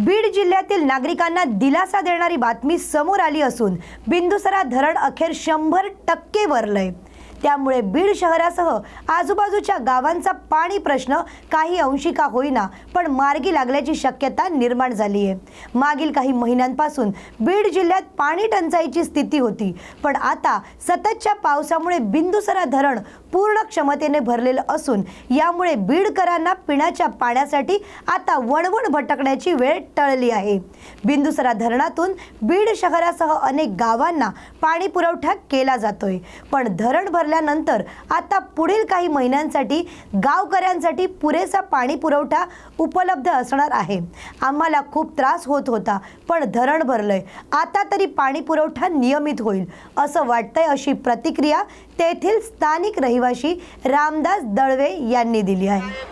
बीड जिल्ह्यातील नागरिकांना दिलासा देणारी बातमी समोर आली असून बिंदुसरा धरण अखेर शंभर टक्के भरलंय त्यामुळे बीड शहरासह आजूबाजूच्या गावांचा पाणी प्रश्न काही अंशी का होईना पण मार्गी लागल्याची शक्यता निर्माण झाली आहे. मागील काही महिन्यांपासून बीड जिल्ह्यात पाणी टंचाईची स्थिती होती पण आता सततच्या पावसामुळे बिंदुसरा धरण पूर्ण क्षमतेने भरलेलं असून यामुळे बीडकरांना पिण्याच्या पाण्यासाठी आता वणवण भटकण्याची वेळ टळली आहे. बिंदुसरा धरणातून बीड शहरासह अनेक गावांना पाणी पुरवठा केला जातोय पण धरण ठरल्यानंतर आता पुढील काही महिन्यांसाठी गावकऱ्यांसाठी पुरेसा पाणी पुरवठा उपलब्ध असणार आहे. आम्हाला खूप त्रास होत होता पण धरण भरलंय. आता तरी पाणी पुरवठा नियमित होईल असं वाटतंय अशी प्रतिक्रिया तेथील स्थानिक रहिवासी रामदास दळवे यांनी दिली आहे.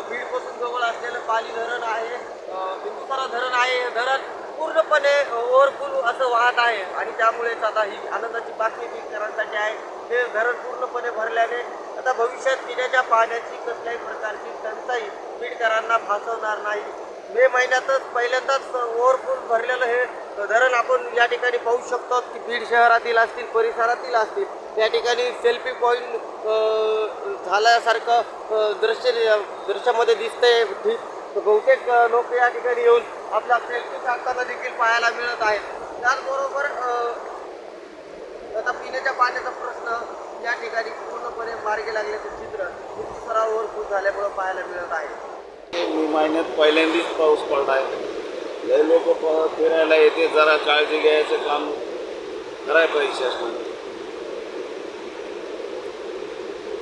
बीडपासून जवळ असलेलं पाली धरण आहे. बिंदुसारा धरण आहे. हे धरण पूर्णपणे ओव्हरफुल असं वाहत आहे. आणि त्यामुळेच आता ही आनंदाची बातमी बीडकरांसाठी आहे. हे धरण पूर्णपणे भरल्याने आता भविष्यात पिण्याच्या पाण्याची कसल्याही प्रकारची टंचाई बीडकरांना भासवणार नाही. मे महिन्यातच पहिल्यांदाच ओव्हरफुल भरलेलं हे धरण आपण या ठिकाणी पाहू शकतो की बीड शहरातील असतील परिसरातील असतील या ठिकाणी सेल्फी पॉईंट झाल्यासारखं दृश्य दृश्यामध्ये दिसतंय. बहुतेक लोक या ठिकाणी येऊन आपला सेल्फी काढताना देखील पाहायला मिळत आहेत. त्याचबरोबर आता पिण्याच्या पाण्याचा प्रश्न या ठिकाणी पूर्णपणे मार्गी लागल्याचं चित्र सरावर खूप झाल्यामुळं पाहायला मिळत आहे. मे महिन्यात पहिल्यांदाच पाऊस पडलाय. लय लोक फिरायला येते जरा काळजी घ्यायचं काम. करायला पाहिजे शासनाने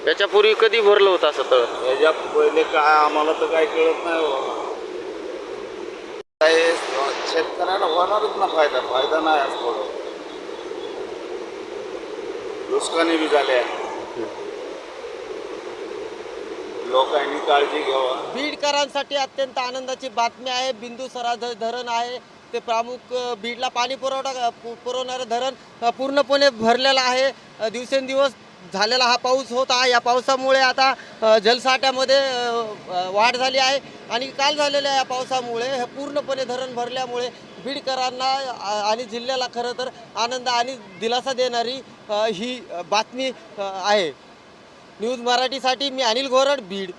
याच्यापूर्वी कधी भरलं होतं असं तळ? याच्या पहिले काय आम्हाला तर काय कळत नाही बाबा. काय शेतकऱ्याला होणारच ना फायदा. फायदा नाही आज थोडं. नुकसानी बी झाल्या लोकांनी काळजी घ्यावा. बीडकरांसाठी अत्यंत आनंदाची बातमी आहे. बिंदू सराध धरण आहे. ते प्रामुख बीडला पाणी पुरवठा पु- पुरवणारं धरण पूर्णपणे भरलेलं आहे. दिवसेंदिवस झालेला हा पाऊस होत आहे. या पावसामुळे आता अ, जलसाठ्यामध्ये अ, अ, वाढ झाली आहे. आणि काल झालेल्या या पावसामुळे हे पूर्णपणे धरण भरल्यामुळे बीडकरांना अ, आणि जिल्ह्याला खरं तर आनंद आणि दिलासा देणारी अ, ही अ, बातमी अ, आहे. न्यूज मराठीसाठी मी अनिल घोरड बीड.